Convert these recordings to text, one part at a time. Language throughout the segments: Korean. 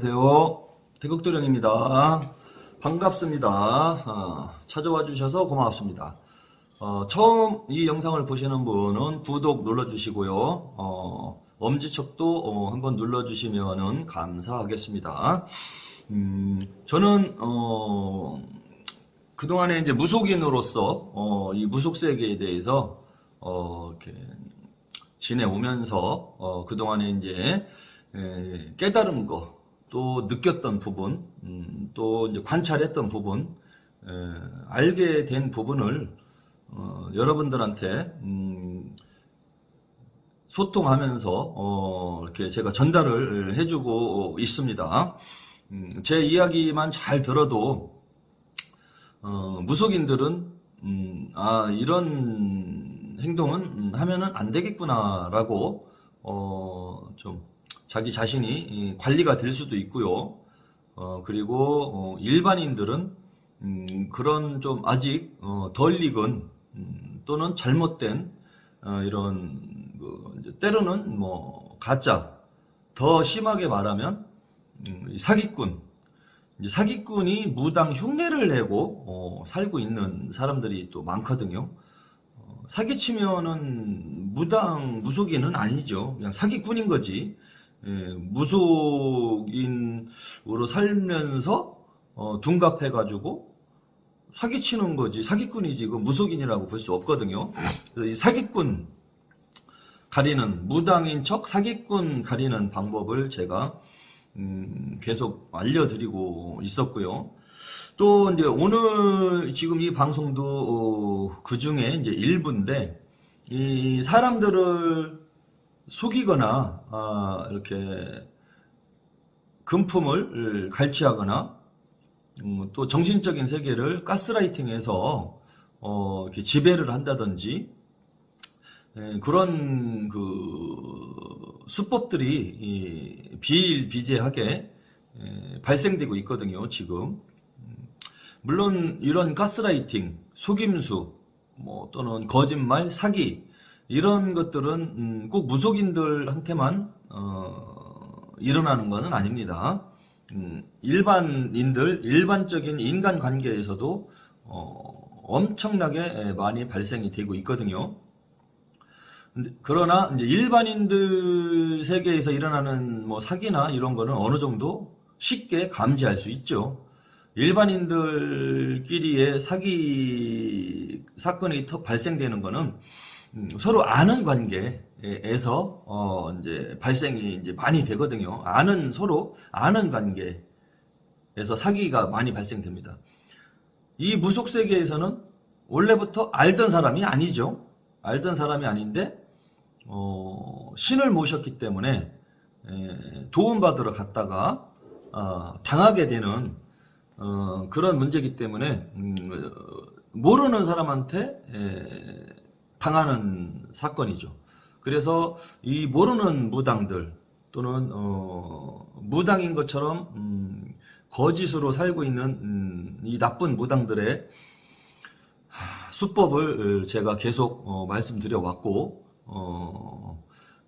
안녕하세요. 태극도령입니다. 반갑습니다. 어, 찾아와 주셔서 고맙습니다. 어, 처음 이 영상을 보시는 분은 구독 눌러주시고요. 어, 엄지척도 어, 한번 눌러주시면 감사하겠습니다. 음, 저는 어, 그동안에 이제 무속인으로서 어, 이 무속 세계에 대해서 어, 이렇게 지내오면서 어, 그동안에 이제 에, 깨달은 거, 또 느꼈던 부분, 음, 또 관찰했던 부분, 에, 알게 된 부분을 어, 여러분들한테 음, 소통하면서 어, 이렇게 제가 전달을 해주고 있습니다. 음, 제 이야기만 잘 들어도 어, 무속인들은 음, 아 이런 행동은 음, 하면은 안 되겠구나라고 어, 좀 자기 자신이 이, 관리가 될 수도 있고요. 어, 그리고 어, 일반인들은 음, 그런 좀 아직 어, 덜 익은 음, 또는 잘못된 어, 이런 그 때로는 뭐 가짜 더 심하게 말하면 음, 이 사기꾼 사기꾼이 무당 흉내를 내고 어, 살고 있는 사람들이 또 많거든요. 어, 사기치면은 무당 무속인은 아니죠. 그냥 사기꾼인 거지. 예, 무속인으로 살면서 어, 둔갑해가지고 사기치는 거지. 사기꾼이지. 그 무속인이라고 볼 수 없거든요. 이 사기꾼 가리는 무당인 척 사기꾼 가리는 방법을 제가 음, 계속 알려드리고 있었고요. 또 이제 오늘 지금 이 방송도 어, 그 중에 이제 일부인데 이 사람들을 속이거나 아, 이렇게 금품을 갈취하거나 음, 또 정신적인 세계를 가스라이팅해서 어, 이렇게 지배를 한다든지 예, 그런 그 수법들이 이 비일비재하게 예, 발생되고 있거든요, 지금. 음, 물론 이런 가스라이팅, 속임수, 뭐 또는 거짓말, 사기 이런 것들은 음, 꼭 무속인들한테만 어, 일어나는 것은 아닙니다. 음, 일반인들, 일반적인 인간 관계에서도 어, 엄청나게 많이 발생이 되고 있거든요. 그러나 이제 일반인들 세계에서 일어나는 뭐 사기나 이런 거는 어느 정도 쉽게 감지할 수 있죠. 일반인들끼리의 사기 사건이 터 발생되는 거는 음, 서로 아는 관계에서 어 이제 발생이 이제 많이 되거든요. 아는 서로 아는 관계에서 사기가 많이 발생됩니다. 이 무속 세계에서는 원래부터 알던 사람이 아니죠. 알던 사람이 아닌데 어, 신을 모셨기 때문에 에, 도움받으러 갔다가 어, 당하게 되는 어, 그런 문제이기 때문에 음, 어, 모르는 사람한테 에, 당하는 사건이죠. 그래서 이 모르는 무당들 또는 어, 무당인 것처럼 음, 거짓으로 살고 있는 음, 이 나쁜 무당들의 수법을 제가 계속 어, 말씀드려 왔고 어,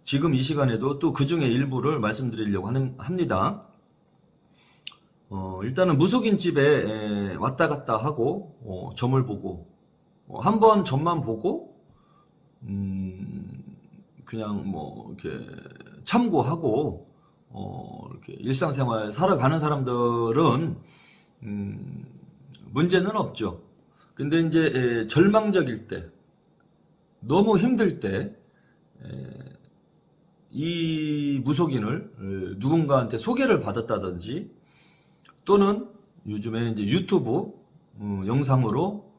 지금 이 시간에도 또 그 중에 일부를 말씀드리려고 하는, 합니다. 어, 일단은 무속인 집에 에, 왔다 갔다 하고 어, 점을 보고 어, 한번 점만 보고 음, 그냥 뭐 이렇게 참고하고 어, 이렇게 일상생활 살아가는 사람들은 음, 문제는 없죠. 근데 이제 에, 절망적일 때, 너무 힘들 때, 에, 이 무속인을 에, 누군가한테 소개를 받았다든지, 또는 요즘에 이제 유튜브 어, 영상으로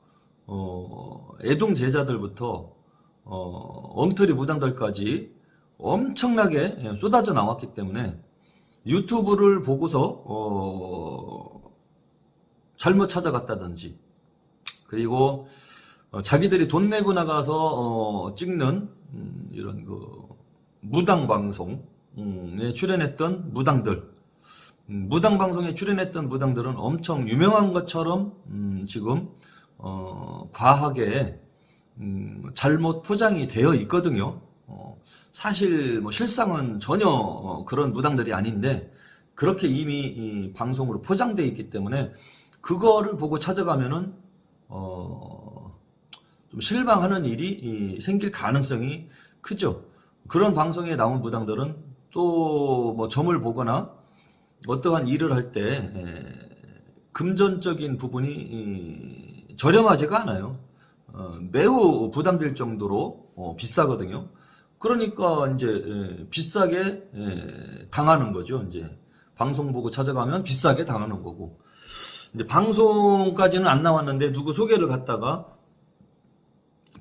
어, 애동 제자들부터 어, 엉터리 무당들까지 엄청나게 예, 쏟아져 나왔기 때문에 유튜브를 보고서 어, 잘못 찾아갔다든지 그리고 어, 자기들이 돈 내고 나가서 어, 찍는 음, 이런 그 무당 방송에 출연했던 무당들. 음, 무당 방송에 출연했던 무당들은 엄청 유명한 것처럼 음, 지금 어, 과하게 음, 잘못 포장이 되어 있거든요. 어, 사실 뭐 실상은 전혀 어, 그런 무당들이 아닌데 그렇게 이미 이 방송으로 포장되어 있기 때문에 그거를 보고 찾아가면은 어, 좀 실망하는 일이 이 생길 가능성이 크죠. 그런 방송에 나온 무당들은 또 뭐 점을 보거나 어떠한 일을 할 때 금전적인 부분이 이, 저렴하지가 않아요. 어, 매우 부담될 정도로 어, 비싸거든요. 그러니까 이제 에, 비싸게 에, 당하는 거죠. 이제 방송 보고 찾아가면 비싸게 당하는 거고. 이제 방송까지는 안 나왔는데 누구 소개를 갖다가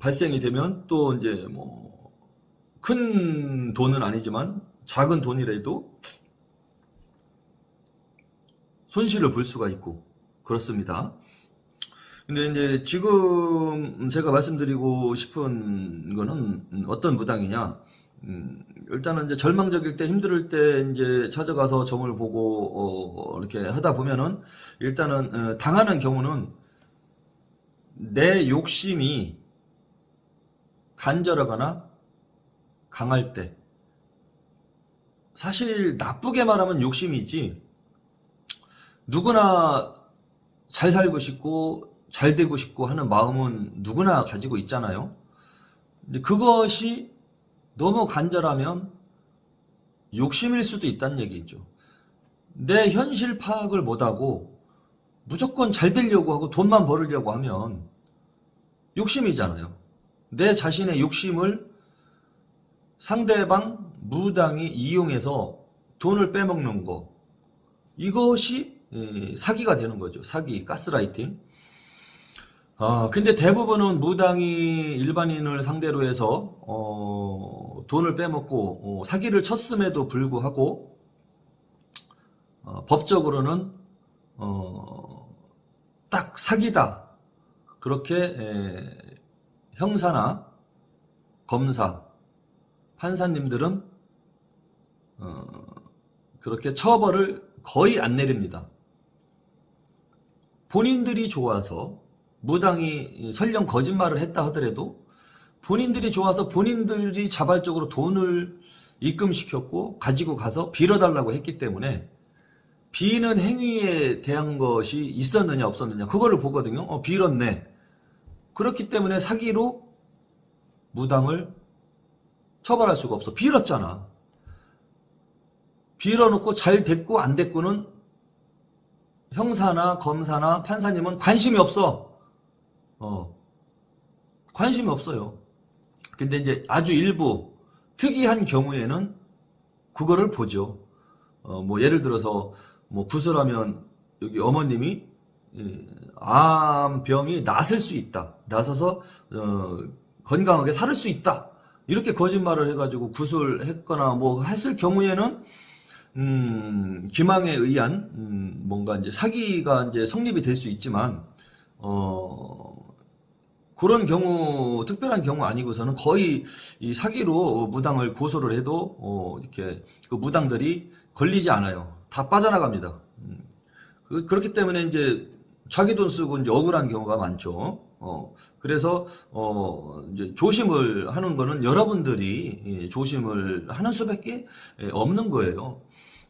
발생이 되면 또 이제 뭐 큰 돈은 아니지만 작은 돈이라도 손실을 볼 수가 있고 그렇습니다. 근데 이제 지금 제가 말씀드리고 싶은 거는 어떤 무당이냐? 음, 일단은 이제 절망적일 때 힘들 때 이제 찾아가서 점을 보고 어, 이렇게 하다 보면은 일단은 어, 당하는 경우는 내 욕심이 간절하거나 강할 때 사실 나쁘게 말하면 욕심이지 누구나 잘 살고 싶고 잘 되고 싶고 하는 마음은 누구나 가지고 있잖아요. 근데 그것이 너무 간절하면 욕심일 수도 있다는 얘기죠. 내 현실 파악을 못하고 무조건 잘 되려고 하고 돈만 벌으려고 하면 욕심이잖아요. 내 자신의 욕심을 상대방 무당이 이용해서 돈을 빼먹는 거 이것이 에, 사기가 되는 거죠. 사기, 가스라이팅. 아, 근데 대부분은 무당이 일반인을 상대로 해서 어, 돈을 빼먹고 어, 사기를 쳤음에도 불구하고 어, 법적으로는 어, 딱 사기다 그렇게 에, 형사나 검사 판사님들은 어, 그렇게 처벌을 거의 안 내립니다. 본인들이 좋아서 무당이 설령 거짓말을 했다 하더라도 본인들이 좋아서 본인들이 자발적으로 돈을 입금시켰고 가지고 가서 빌어달라고 했기 때문에 비는 행위에 대한 것이 있었느냐 없었느냐 그거를 보거든요. 어, 빌었네. 그렇기 때문에 사기로 무당을 처벌할 수가 없어. 빌었잖아. 빌어놓고 잘 됐고 안 됐고는 형사나 검사나 판사님은 관심이 없어. 어. 관심이 없어요. 근데 이제 아주 일부 특이한 경우에는 그거를 보죠. 어, 뭐 예를 들어서 뭐 구슬하면 여기 어머님이 예, 암병이 낫을 수 있다. 나서서 어, 건강하게 살 수 있다. 이렇게 거짓말을 해가지고 구술했거나 뭐 했을 경우에는 음, 기망에 의한 음, 뭔가 이제 사기가 이제 성립이 될 수 있지만 어, 그런 경우 특별한 경우 아니고서는 거의 이 사기로 무당을 고소를 해도 어, 이렇게 그 무당들이 걸리지 않아요. 다 빠져나갑니다. 음, 그, 그렇기 때문에 이제 자기 돈 쓰고 이제 억울한 경우가 많죠. 어, 그래서, 어, 이제 조심을 하는 거는 여러분들이 예, 조심을 하는 수밖에 예, 없는 거예요.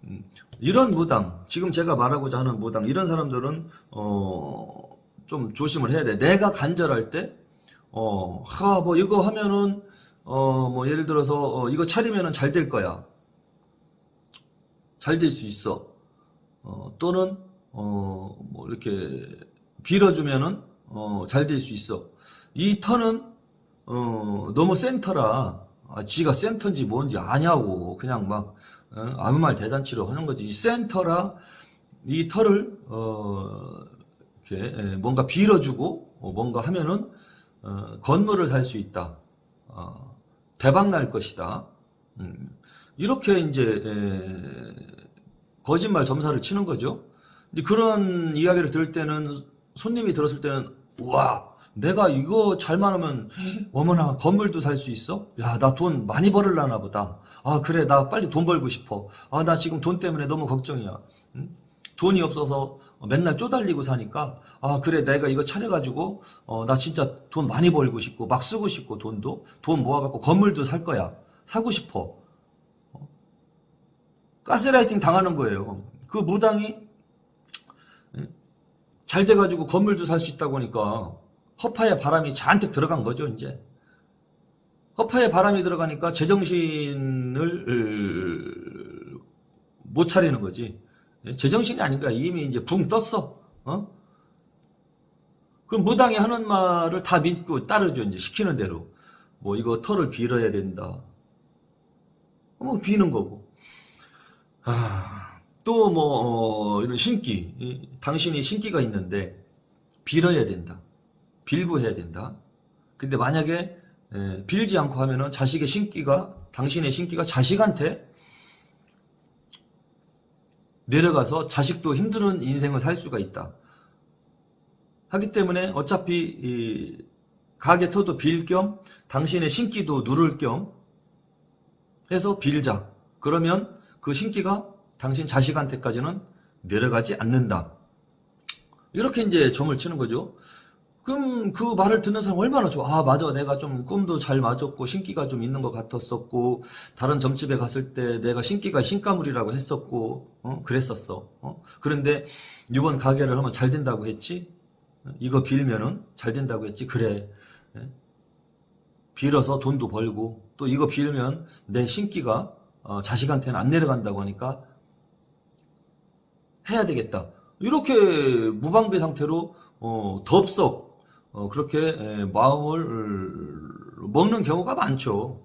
음, 이런 무당, 지금 제가 말하고자 하는 무당, 이런 사람들은, 어, 좀 조심을 해야 돼. 내가 간절할 때, 어, 하, 뭐 이거 하면은, 어, 뭐 예를 들어서, 어, 이거 차리면은 잘 될 거야. 잘 될 수 있어. 어, 또는, 어, 뭐 이렇게 빌어주면은, 어, 잘 될 수 있어. 이 턴은 어, 너무 센터라 아, 지가 센터인지 뭔지 아냐고 그냥 막 어, 아무 말 대잔치로 하는 거지. 이 센터라 이 털을 어, 이렇게 에, 뭔가 빌어주고 어, 뭔가 하면은 어, 건물을 살 수 있다. 어, 대박 날 것이다. 음, 이렇게 이제 에, 거짓말 점사를 치는 거죠. 그런 이야기를 들을 때는 손님이 들었을 때는 와 내가 이거 잘만 하면 어머나 건물도 살 수 있어? 야 나 돈 많이 벌을라나 보다 아 그래 나 빨리 돈 벌고 싶어 아 나 지금 돈 때문에 너무 걱정이야 응? 돈이 없어서 맨날 쪼달리고 사니까 아 그래 내가 이거 차려가지고 어, 나 진짜 돈 많이 벌고 싶고 막 쓰고 싶고 돈도 돈 모아갖고 건물도 살 거야. 사고 싶어. 어? 가스라이팅 당하는 거예요. 그 무당이 예, 잘 돼가지고 건물도 살 수 있다고 하니까 허파에 바람이 잔뜩 들어간 거죠 이제. 허파에 바람이 들어가니까 제정신을 으, 못 차리는 거지. 예, 제정신이 아닌가. 이미 이제 붕 떴어. 어? 그럼 무당이 하는 말을 다 믿고 따르죠 이제 시키는 대로. 뭐 이거 털을 빌어야 된다. 뭐 비는 거고. 아, 또뭐 이런 신기. 이, 당신이 신기가 있는데 빌어야 된다. 빌부해야 된다. 근데 만약에 에, 빌지 않고 하면은 자식의 신기가 당신의 신기가 자식한테 내려가서 자식도 힘드는 인생을 살 수가 있다 하기 때문에 어차피 이 가게 터도 빌 겸 당신의 신기도 누를 겸 해서 빌자. 그러면 그 신기가 당신 자식한테까지는 내려가지 않는다. 이렇게 이제 점을 치는 거죠. 그럼 그 말을 듣는 사람 얼마나 좋아. 아, 맞아. 내가 좀 꿈도 잘 맞았고, 신기가 좀 있는 것 같았었고, 다른 점집에 갔을 때 내가 신기가 신가물이라고 했었고, 어? 그랬었어. 어? 그런데 이번 가게를 하면 잘 된다고 했지? 이거 빌면은 잘 된다고 했지? 그래. 예? 빌어서 돈도 벌고, 또 이거 빌면 내 신기가 어, 자식한테는 안 내려간다고 하니까 해야 되겠다. 이렇게 무방비 상태로 어, 덥석 어, 그렇게 에, 마음을 먹는 경우가 많죠.